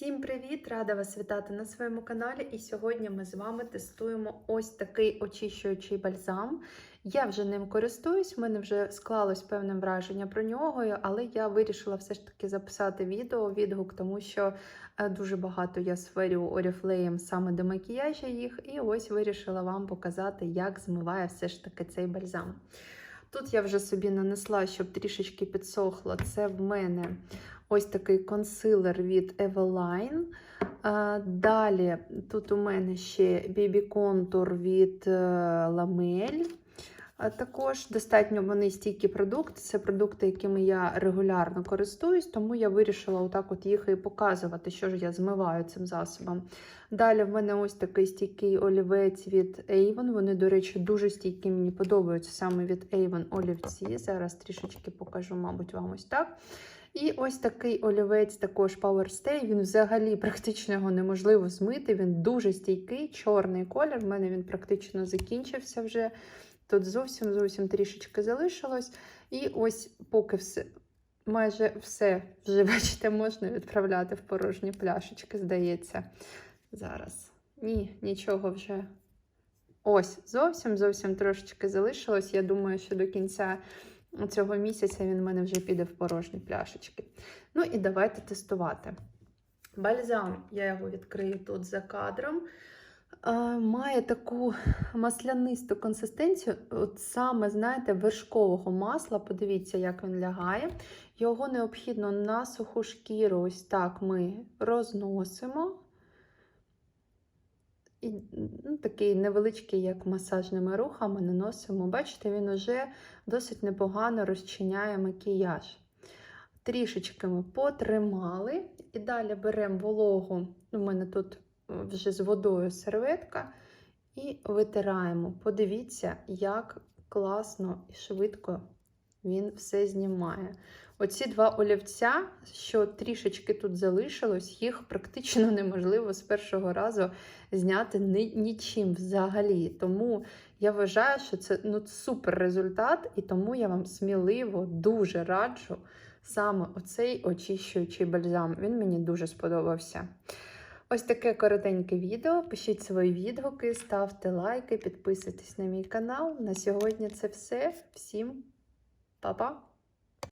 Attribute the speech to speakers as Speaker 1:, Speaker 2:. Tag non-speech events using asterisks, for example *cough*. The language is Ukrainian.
Speaker 1: Всім привіт! Рада вас вітати на своєму каналі. І сьогодні ми з вами тестуємо ось такий очищуючий бальзам. Я вже ним користуюсь, в мене вже склалось певне враження про нього, але я вирішила все ж таки записати відео, відгук, тому що е, дуже багато я сферю Oriflame саме до макіяжу їх. І ось вирішила вам показати, як змиває все ж таки цей бальзам. Тут я вже собі нанесла, щоб трішечки підсохло. Це в мене ось такий консилер від Eveline. Далі тут у мене ще BB контур від. А Також достатньо вони стійкі продукти. Це продукти, якими я регулярно користуюсь, тому я вирішила отак от їх і показувати, що ж я змиваю цим засобом. Далі в мене ось такий стійкий олівець від Avon. Вони, до речі, дуже стійкі, мені подобаються саме від Avon олівці. Зараз трішечки покажу, мабуть, вам ось так. І ось такий олівець, також Power Stay. Він взагалі практично його неможливо змити. Він дуже стійкий, чорний колір. В мене він практично закінчився вже. Тут зовсім зовсім трішечки залишилось. І ось поки все, майже все вже, *laughs* бачите, можна відправляти в порожні пляшечки, здається. Зараз. Ні, нічого вже. Ось, зовсім зовсім трошечки залишилось. Я думаю, що до кінця цього місяця він в мене вже піде в порожні пляшечки. Ну і давайте тестувати. Бальзам, я його відкрию тут за кадром. Має таку маслянисту консистенцію, от саме, знаєте, вершкового масла. Подивіться, як він лягає. Його необхідно на суху шкіру, ось так ми розносимо. І ну, такий невеличкий, як масажними рухами, наносимо. Бачите, він уже досить непогано розчиняє макіяж. Трішечки ми потримали, і далі беремо вологу. У мене тут вже з водою серветка, і витираємо. Подивіться, як класно і швидко він все знімає. Оці два олівця, що трішечки тут залишилось, їх практично *laughs* неможливо з першого разу зняти нічим взагалі. Тому я вважаю, що це ну, супер результат, і тому я вам сміливо дуже раджу саме оцей очищуючий бальзам. Він мені дуже сподобався. Ось таке коротеньке відео. Пишіть свої відгуки, ставте лайки, підписуйтесь на мій канал. На сьогодні це все. Всім па-па!